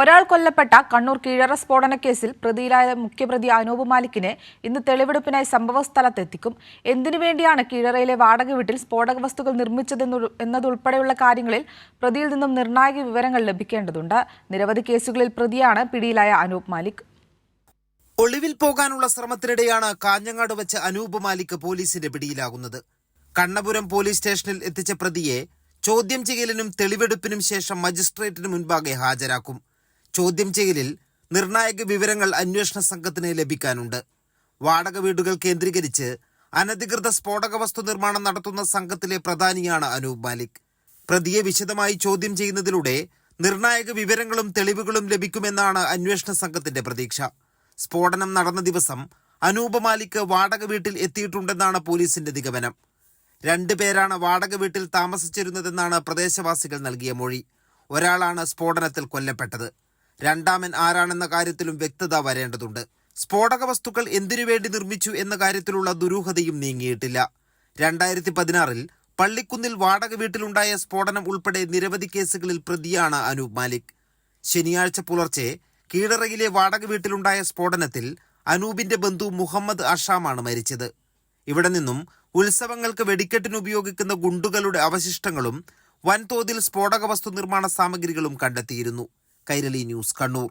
ഒരാൾ കൊല്ലപ്പെട്ട കണ്ണൂർ കീഴറ സ്ഫോടന കേസിൽ പ്രതിയിലായ മുഖ്യപ്രതി അനൂപ് മാലിക്കിനെ ഇന്ന് തെളിവെടുപ്പിനായി സംഭവസ്ഥലത്തെത്തിക്കും. എന്തിനു വേണ്ടിയാണ് കീഴറയിലെ വാടക വീട്ടിൽ സ്ഫോടക വസ്തുക്കൾ നിർമ്മിച്ചതെന്നു എന്നതുൾപ്പെടെയുള്ള കാര്യങ്ങളിൽ പ്രതിയിൽ നിന്നും നിർണായക വിവരങ്ങൾ ലഭിക്കേണ്ടതുണ്ട്. നിരവധി കേസുകളിൽ പ്രതിയാണ് പിടിയിലായ അനൂപ് മാലിക്. ഒളിവിൽ പോകാനുള്ള ശ്രമത്തിനിടെയാണ് കാഞ്ഞങ്ങാട് വെച്ച് അനൂപ് മാലിക് പോലീസിന്റെ പിടിയിലാകുന്നത്. കണ്ണപുരം പോലീസ് സ്റ്റേഷനിൽ എത്തിച്ച പ്രതിയെ ചോദ്യം ചെയ്യലിനും തെളിവെടുപ്പിനും ശേഷം മജിസ്ട്രേറ്റിന് മുൻപാകെ ഹാജരാക്കും. ചോദ്യം ചെയ്യലിൽ നിർണായക വിവരങ്ങൾ അന്വേഷണ സംഘത്തിന് ലഭിക്കാനുണ്ട്. വാടക വീടുകൾ കേന്ദ്രീകരിച്ച് അനധികൃത സ്ഫോടക വസ്തു നിർമ്മാണം നടത്തുന്ന സംഘത്തിലെ പ്രധാനിയാണ് അനൂപ് മാലിക്. പ്രതിയെ വിശദമായി ചോദ്യം ചെയ്യുന്നതിലൂടെ നിർണായക വിവരങ്ങളും തെളിവുകളും ലഭിക്കുമെന്നാണ് അന്വേഷണ സംഘത്തിന്റെ പ്രതീക്ഷ. സ്ഫോടനം നടന്ന ദിവസം അനൂപ് മാലിക് വാടക വീട്ടിൽ എത്തിയിട്ടുണ്ടെന്നാണ് പോലീസിന്റെ നിഗമനം. രണ്ടുപേരാണ് വാടക വീട്ടിൽ താമസിച്ചിരുന്നതെന്നാണ് പ്രദേശവാസികൾ നൽകിയ മൊഴി. ഒരാളാണ് സ്ഫോടനത്തിൽ കൊല്ലപ്പെട്ടത്. രണ്ടാമൻ ആരാണെന്ന കാര്യത്തിലും വ്യക്തത വരേണ്ടതുണ്ട്. സ്ഫോടക വസ്തുക്കൾ എന്തിനുവേണ്ടി നിർമ്മിച്ചു എന്ന കാര്യത്തിലുള്ള ദുരൂഹതയും നീങ്ങിയിട്ടില്ല. രണ്ടായിരത്തി പതിനാറിൽ പള്ളിക്കുന്നിൽ വാടക വീട്ടിലുണ്ടായ സ്ഫോടനം ഉൾപ്പെടെ നിരവധി കേസുകളിൽ പ്രതിയാണ് അനൂപ് മാലിക്. ശനിയാഴ്ച പുലർച്ചെ കീഴറയിലെ വാടക വീട്ടിലുണ്ടായ സ്ഫോടനത്തിൽ അനൂപിന്റെ ബന്ധു മുഹമ്മദ് അഷാമാണ് മരിച്ചത്. ഇവിടെ നിന്നും ഉത്സവങ്ങൾക്ക് വെടിക്കെട്ടിന് ഉപയോഗിക്കുന്ന ഗുണ്ടുകളുടെ അവശിഷ്ടങ്ങളും വൻതോതിൽ സ്ഫോടക വസ്തു നിർമ്മാണ സാമഗ്രികളും കണ്ടെത്തിയിരുന്നു. കൈരളി ന്യൂസ് കണ്ണൂർ